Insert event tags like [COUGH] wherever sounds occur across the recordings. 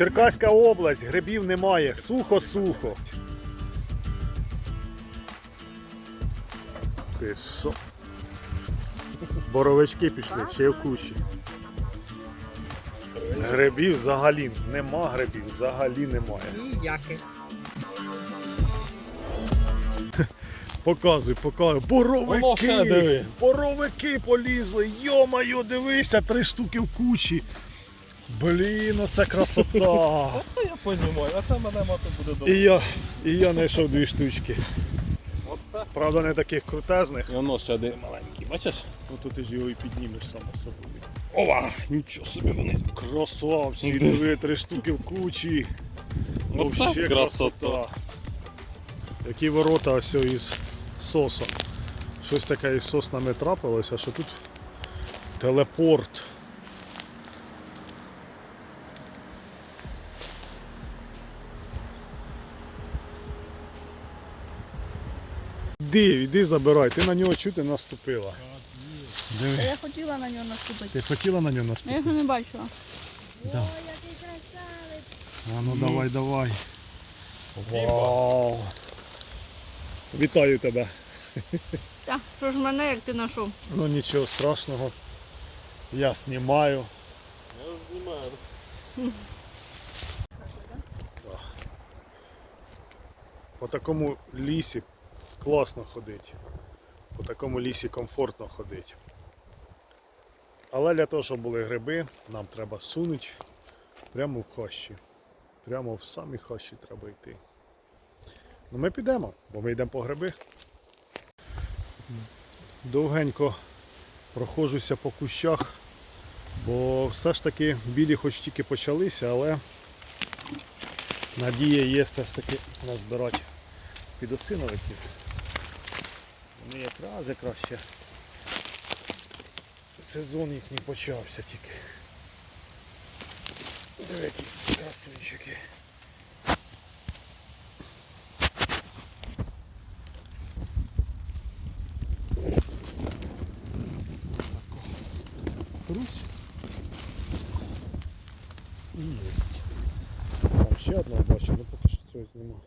Черкаська область, грибів немає, сухо-сухо. Ти що? Боровички пішли, ще й в кущі. Грибів взагалі нема грибів, взагалі немає. Ніяких. Показуй, показуй. Воно ще Боровики! диви. Боровики полізли! Йо-моє, дивися, три штуки в кучі. Блін, оце красота. [LAUGHS] Оце я розумію, а це мене мати буде І добре. я, і я знайшов дві штучки. Оце. Правда, не таких крутезних. І воно ще один маленький, бачиш? Ну тут ти ж його і піднімеш само собою. Ова! Нічого собі вони. Красавці, [LAUGHS] диви, три штуки в кучі. Оце Вообще красота. Які ворота ось із сосом. Щось таке із соснами трапилося, що тут телепорт. Іди, іди забирай, ти на нього чути наступила. Диви, я хотіла на нього наступити. ти хотіла на нього Я наступити? його не бачила. Да. О, який красавець. А ну давай, давай. Вау. Вітаю тебе. Так, що ж мене, як ти знайшов? Ну нічого страшного. Я знімаю. Я знімаю. По такому лісі класно ходить. По такому лісі комфортно ходить. Але для того, щоб були гриби, нам треба сунути прямо в хащі. Прямо в самі хащі треба йти. Ну ми підемо, бо ми йдемо по гриби. Довгенько проходжуся по кущах, бо все ж таки білі хоч тільки почалися, але надія є все ж таки назбирати підосиновиків. Вони якраз якраз ще сезон їхній почався тільки. Диви, які красунчики. Русь. І єсть. Там ще одного бачу, але поки що цього нема.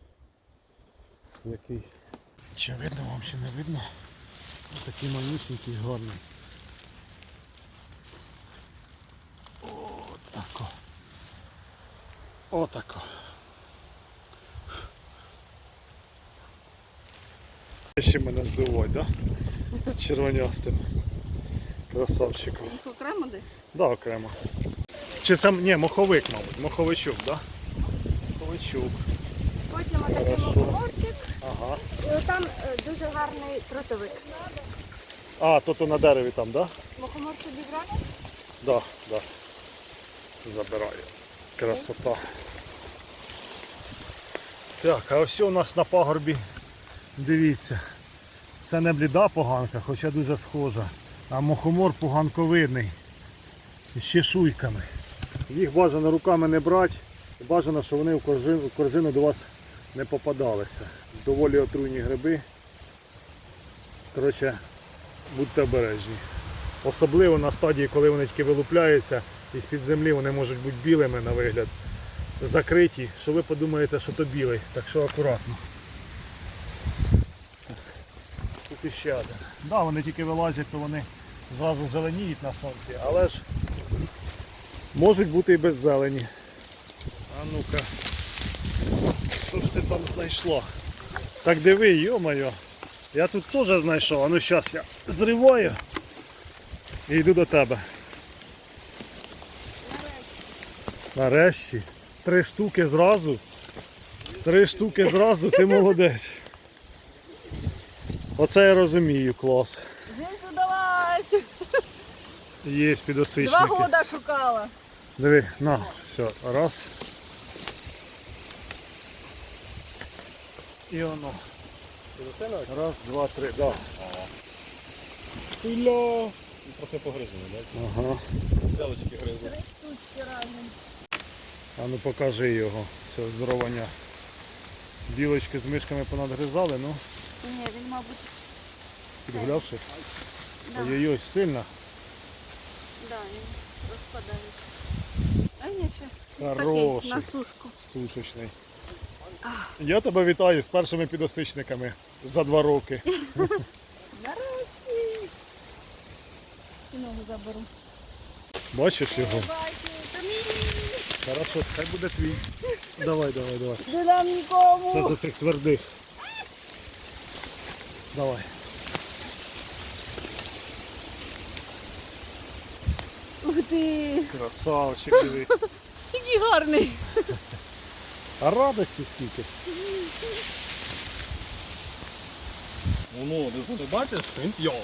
Який. Чи чи не видно? Ось Такий манюсенький гарний. Отако. Отако. Ще мене здивують, да? Червонястим. Красавчиком. Їх окремо десь? Да, окремо. Чи це ні, моховик, мабуть, моховичок, да? Моховичок. Потім Хорошо. Ага. І там дуже гарний тротовик. А, то то на дереві там, так? да? Мухоморчик зібрали? Да, да. Забираю. Красота. Так, а ось у нас на пагорбі, дивіться, це не бліда поганка, хоча дуже схожа, а мухомор поганковидний. З чешуйками. Їх бажано руками не брати, бажано, щоб вони в корзину до вас не попадалися. Доволі отруйні гриби. Коротше, будьте обережні. Особливо на стадії, коли вони тільки вилупляються і з-під землі вони можуть бути білими на вигляд, закриті, що ви подумаєте, що то білий, так що акуратно. Тут іще один. Так, да, вони тільки вилазять, то вони зразу зеленіють на сонці, але ж можуть бути і без зелені. А ну-ка, що ж ти там знайшла? Так диви, йо-моє, я тут теж знайшов, а ну зараз я зриваю. І йду до тебе. Нарешті. Три штуки зразу. Три штуки зразу, ти молодець. Оце я розумію, клас. Жизнь удалась! Є Два підосичники. года шукала. Диви, на, все, раз. І воно. Раз, два, три, да. Туля! Трохи погризаний, так? Ага. Ялочки гризли. А ну покажи його. Все, здоровання. Білочки з мишками понадгризали, ну, Ні, він, мабуть, підглявши. да, Ой-ой-ой, сильно. да, він розпадається. А ні, ще. Хороший. Такий, на сушку. Сушечний. Я тебе вітаю з першими підосичниками за два роки. І ногу заберу. Бачиш його? Хорошо, хай буде твій. Давай, давай, давай. Не дам нікому. Це за цих твердих. Давай. Ух ти. Красавчик, диви. Який гарний. А радості скільки. Воно, ти не бачиш? Він п'яний.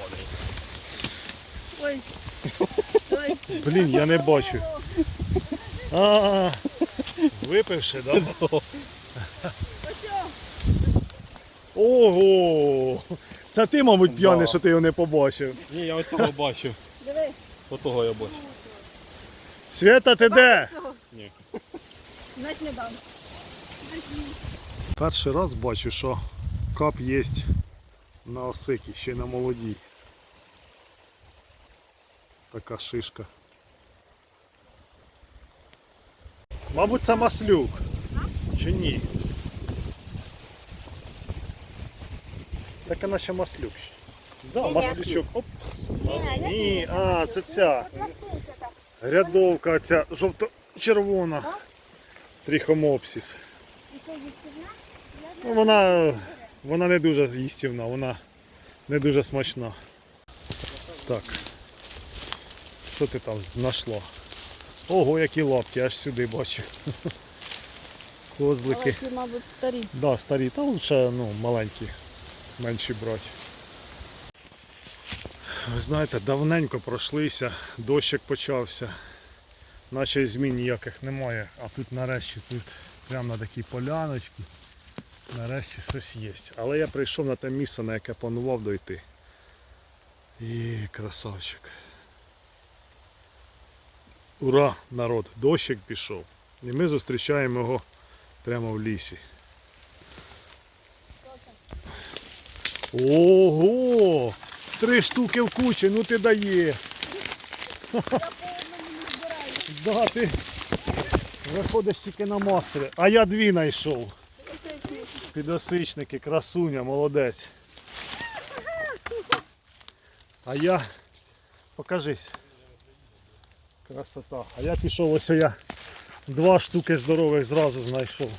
Ой. Ой. Блін, я не бачу. А, випивши, да? Ого! Це ти, мабуть, п'яний, Да. що ти його не побачив. Ні, я оцього бачив. Диви. Отого я бачив. Свята, ти де? Цього. Ні. Значить не дам. Перший раз бачу, що кап є на осикі, ще й на молодій. Така шишка. Мабуть, це маслюк. Чи ні? Таке наче маслюк. Да, маслючок. Оп. Ні, а, це ця. Рядовка ця жовто-червона. Трихомопсис. Ну, вона, вона не дуже їстівна, вона не дуже смачна. Так. Що ти там знайшла? Ого, які лапки, аж сюди бачу. [LAUGHS] Козлики. Ці, мабуть, старі. Да, старі, та лучше ну, маленькі, менші брати. Ви знаєте, давненько пройшлися, дощик почався, наче змін ніяких немає, а тут нарешті тут прямо на такій поляночці, нарешті щось є. Але я прийшов на те місце, на яке планував дойти. І красавчик. Ура, народ! Дощик пішов. І ми зустрічаємо його прямо в лісі. Ого! Три штуки в кучі, ну ти дає. Да, ти виходиш тільки на мастери. А я дві знайшов. Підосичники, красуня, молодець. А я. Покажись. Красота. А я пішов, ось я два штуки здорових зразу знайшов.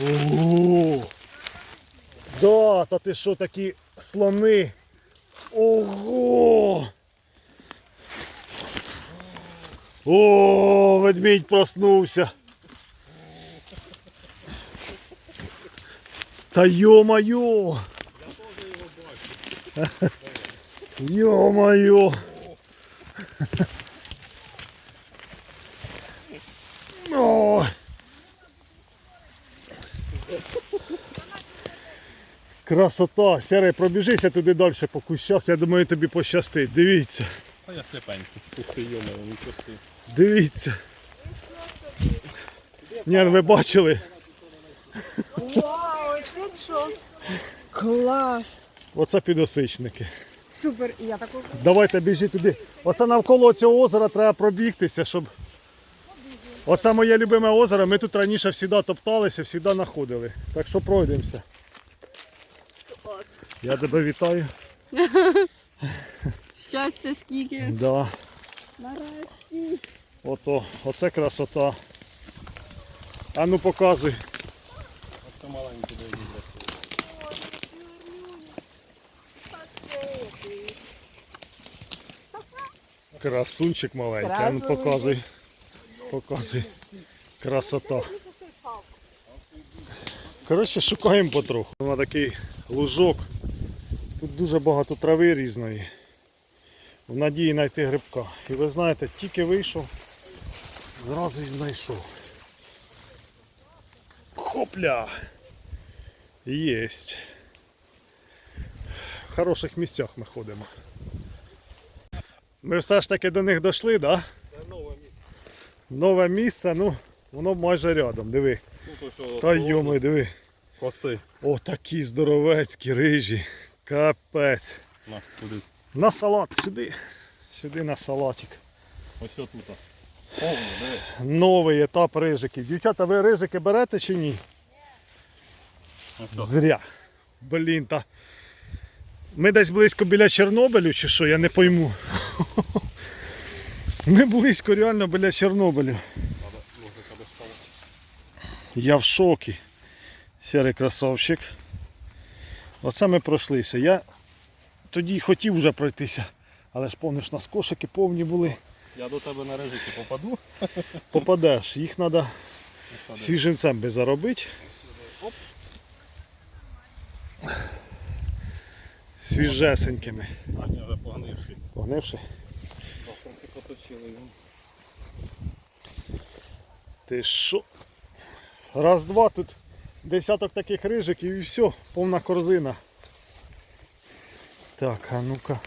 Ого! Да, та ти що такі слони? Ого! О, ведмідь проснувся. Та йо-моє! Йо-моє! Ой! Красота! Серий, пробіжися туди далі по кущах, я думаю тобі пощастить. Дивіться, я сліпенький. Ух ти, йома, нічого собі. дивіться. Ні, ви бачили? Вау, це що? Клас. Оце підосичники. Супер. І я таку. Давайте біжіть туди. Оце навколо цього озера треба пробігтися, щоб. Оце моє любиме озеро. Ми тут раніше завжди топталися, завжди знаходили. Так що пройдемося. Я тебе вітаю. [LAUGHS] Щастя скільки. Да. Нарешті. Ото, оце красота. А ну показуй. Це маленький дай. Красунчик маленький. А ну показуй. Показуй. Красота. Коротше, шукаємо потроху. На такий лужок. Тут дуже багато трави різної. В надії знайти грибка. І ви знаєте, тільки вийшов, зразу і знайшов. Хопля! Єсть. В хороших місцях ми ходимо. Ми все ж таки до них дійшли, так? Да? Це нове місце. Нове місце, ну, воно майже рядом, диви. Ну що, Та йоми, диви. коси. О, такі здоровецькі рижі. Капець. На, туди. На салат сюди. Сюди на салатик. Ось тут. Повний. Новий етап рижиків. Дівчата, ви рижики берете чи ні? Зря. Блін, та. Ми десь близько біля Чорнобилю чи що, я не пойму. [LAUGHS] Ми близько реально біля Чорнобилю. Я в шокі. Сірий красавчик. Оце ми пройшлися. Я тоді хотів вже пройтися, але ж помниш, у нас кошики повні були. Я до тебе на рижики попаду. Попадеш, їх треба свіжинцем би заробити. Свіжесенькими. А, ні, вже погнивший. Погнивши. Поточили його. Ти що? Раз-два тут десяток таких рижиків і все, повна корзина. Так, а ну-ка.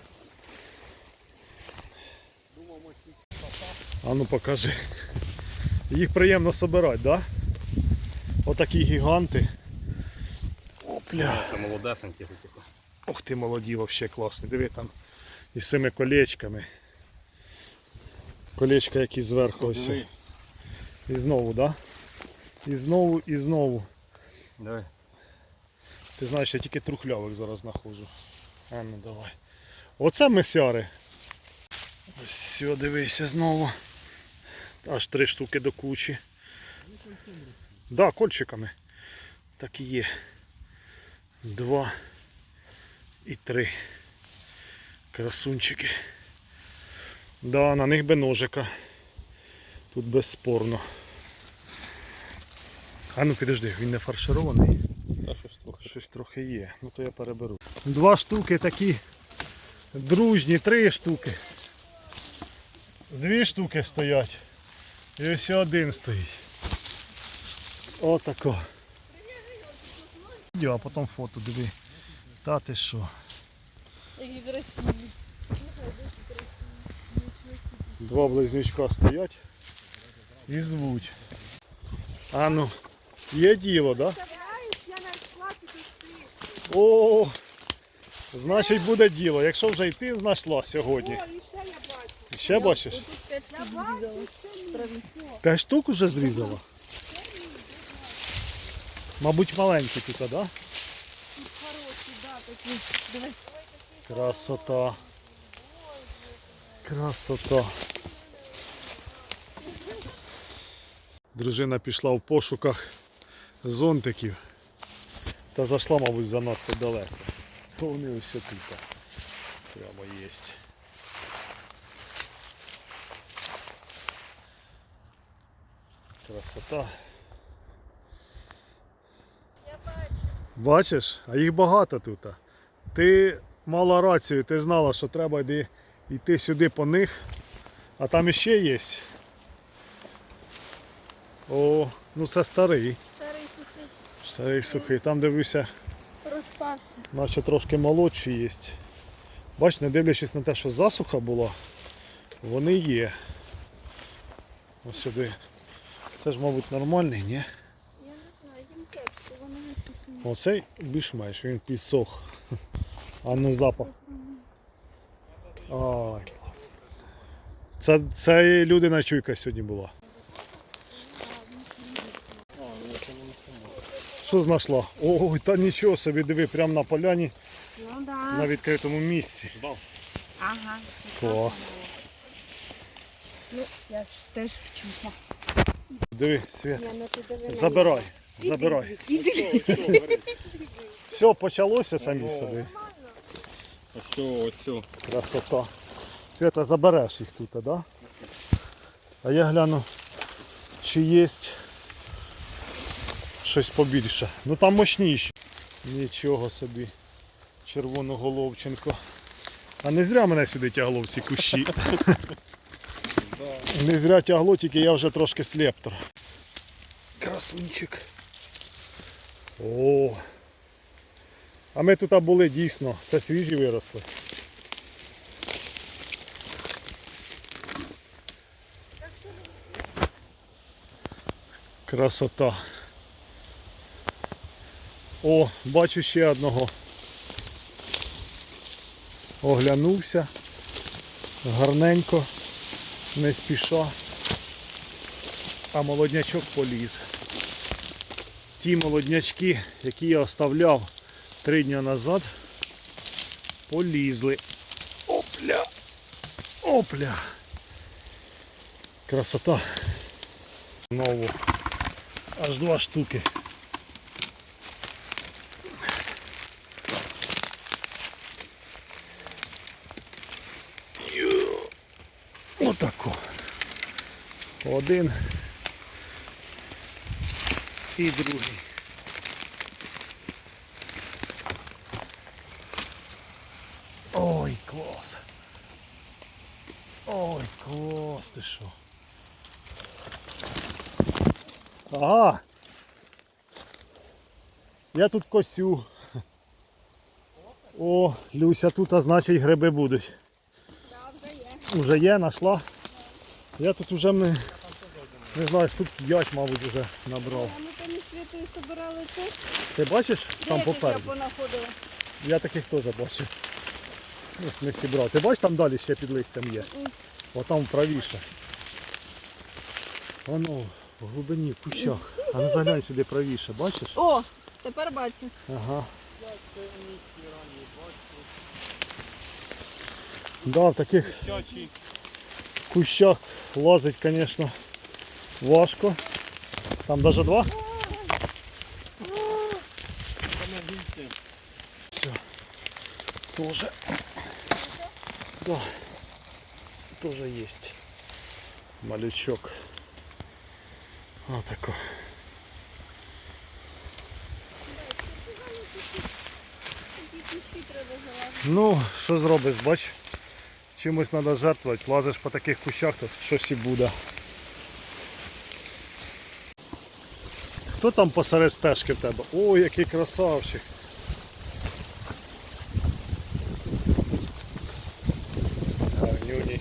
А ну покажи. Їх приємно собирати, да? Отакі гіганти. Опля. Це молодесенькі такі. Ух ти, молоді, вообще класні. Диви там із цими колечками. Колечка які зверху ось. І знову, да? І знову, і знову. Диви. Ти знаєш, я тільки трухлявих зараз знаходжу. А ну давай. Оце месяри. Все, дивися знову. Аж три штуки до кучі. Да, кольчиками. Так і є. Два і три. Красунчики. Да, на них би ножика. Тут безспорно. А ну підожди, він не фарширований. Щось трохи є, ну то я переберу. Два штуки такі дружні, три штуки. Дві штуки стоять. І ось один стоїть. Отако. Відео, а потім фото диви. Та ти що? Які красиві. Два близнючка стоять і звуть. А ну, є діло, так? Да? О, значить буде діло. Якщо вже й ти знайшла сьогодні. О, і ще я бачу. Ще бачиш? Я бачу. П'ять штук уже зрізала? Мабуть, маленькі тут, так? Да? Красота. Красота. Дружина пішла в пошуках зонтиків та зайшла, мабуть, занадто далеко. То вони ось тут. Прямо є. Красота. Бачиш, а їх багато тут. Ти мала рацію, ти знала, що треба йти, йти сюди по них, а там іще є. О, ну це старий. Старий сухий Там дивлюся, розпався. наче трошки молодші є. Бач, не дивлячись на те, що засуха була, вони є. Ось сюди. Це ж, мабуть, нормальний, ні? Я не знаю, їм кепси, вони не. Оцей більш-менш, він підсох. А ну запах. Ай, клас. Це, це людина чуйка сьогодні була. Що знайшла? Ой, та нічого собі, диви, прямо на поляні Ну да. на відкритому місці. Ага. Клас. Ну, я ж теж вчуся. Диви, Свят. Я Забирай, забирай. Все, почалося самі собі. Ось, ось. Красота. Свята, забереш їх тут, да? А я гляну, чи є щось побільше. Ну там мощніше. Нічого собі. Червоноголовченко. А не зря мене сюди тягло в ці кущі. [LAUGHS] Не зря тягло, тільки я вже трошки слептор. Красунчик. О. А ми тут були дійсно. Це свіжі виросли. Красота. О, бачу ще одного. Оглянувся. Гарненько, не спіша. а молоднячок поліз. Ті молоднячки, які я оставляв три дні назад, полізли. Опля! Опля! Красота. Знову. Аж два штуки. Ю. Отако. Один і другий. Ой, клас. Ой, клас, ти що. Ага. Я тут косю. О, Люся, тут, а значить гриби будуть. Да, вже є. Уже є, знайшла. Я тут уже ми, не знаю, штук 5, мабуть, вже набрав. А ми там із світою збирали тут. Ти бачиш там попереду? понаходила. Я таких теж бачив. Ось не зібрав. Ти бачиш там далі ще під листям є? Отам правіше. Воно в глибині, в кущах. А не заглянь сюди правіше, бачиш? О, тепер бачу. Ага. Да, в таких кущах лазить, звісно, важко. Там навіть два. Все. Тоже. Да. Тоже есть. Малючок. Вот такой. Ну, що зробиш, бач? Чимось треба жертвувати. Лазиш по таких кущах, то щось і буде. Хто там посеред стежки в тебе? Ой, який красавчик. Гарнюній.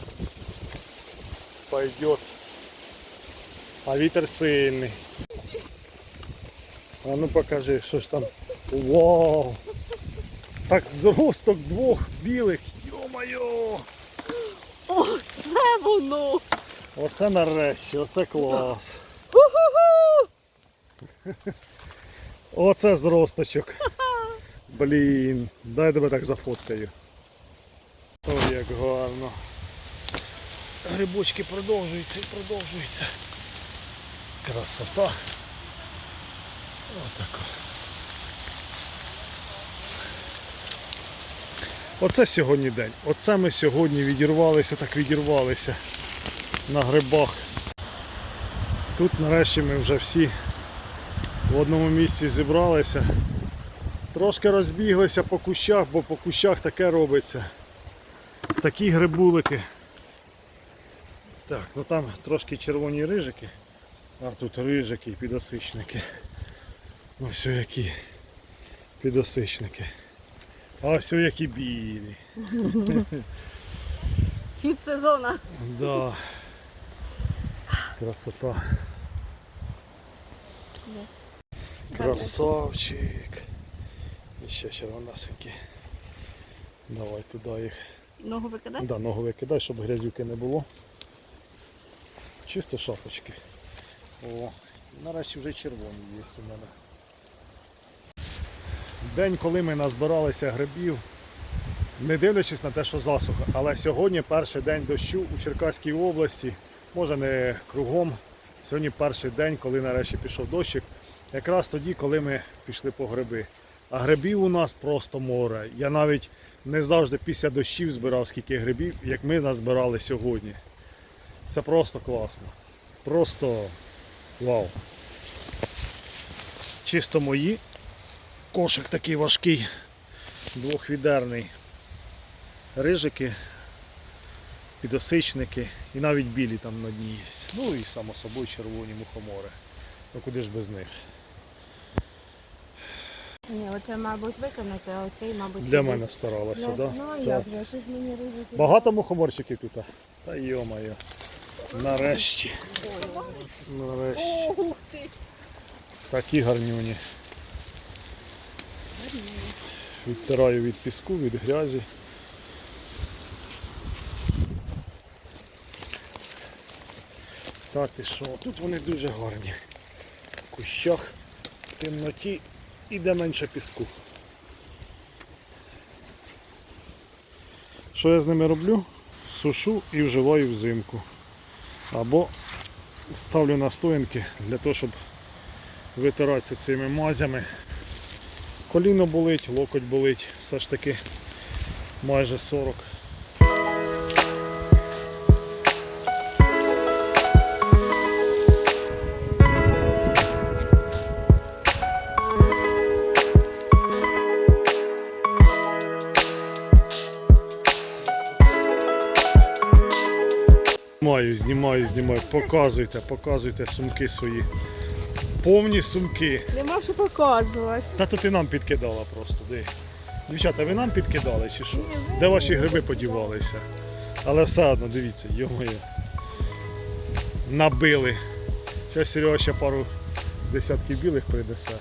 Пойдет. А вітер сильний. А ну покажи, що ж там. Вау! Так зросток двох білих. Йо-моє! Це воно! Оце нарешті, оце клас. [LAUGHS] Оце зросточок. [LAUGHS] Блін, дай тебе так зафоткаю. Ой, як гарно. Грибочки продовжуються і продовжуються. Красота. Отако. Оце сьогодні день. Оце ми сьогодні відірвалися, так відірвалися на грибах. Тут нарешті ми вже всі в одному місці зібралися. Трошки розбіглися по кущах, бо по кущах таке робиться. Такі грибулики. Так, ну там трошки червоні рижики, а тут рижики і підосичники. Все які підосичники. А ось які білі. Хід [LAUGHS] сезона. Да. Красота. Красавчик. І ще червонасенькі. Давай туди їх. Ногу викидай? Да, ногу викидай, щоб грязюки не було. Чисто шапочки. О, нарешті вже червоні є у мене. День, коли ми назбиралися грибів, не дивлячись на те, що засуха, але сьогодні перший день дощу у Черкаській області, може не кругом. Сьогодні перший день, коли нарешті пішов дощик, якраз тоді, коли ми пішли по гриби. А грибів у нас просто море. Я навіть не завжди після дощів збирав скільки грибів, як ми назбирали сьогодні. Це просто класно. Просто вау. Чисто мої. Кошик такий важкий, двохвідерний. Рижики, підосичники і навіть білі там на дні є. Ну і само собою червоні мухомори. Ну куди ж без них? Ні, оце, мабуть, виконати, а оцей, мабуть, Для сюди. мене старалася, так? Ну, а Так. же, щось мені ризики. Багато мухоморчиків тут? Та йо-моє. Нарешті. Нарешті. Ух ти! Такі гарнюні. Відтираю від піску, від грязі. Та ти що, тут вони дуже гарні. В кущах, в темноті і де менше піску. Що я з ними роблю? Сушу і вживаю взимку. Або ставлю на стоянки для того, щоб витиратися цими мазями. Коліно болить, локоть болить, все ж таки майже 40. Знімаю, знімаю. Показуйте, показуйте сумки свої. Повні сумки. Нема що показувати. Та то ти нам підкидала просто. Де? Дівчата, ви нам підкидали чи що? Де ваші гриби подівалися? Але все одно, дивіться, йомоє. Набили. Зараз Серега ще пару десятків білих принесе.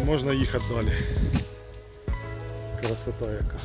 І можна їхати далі. Красота яка.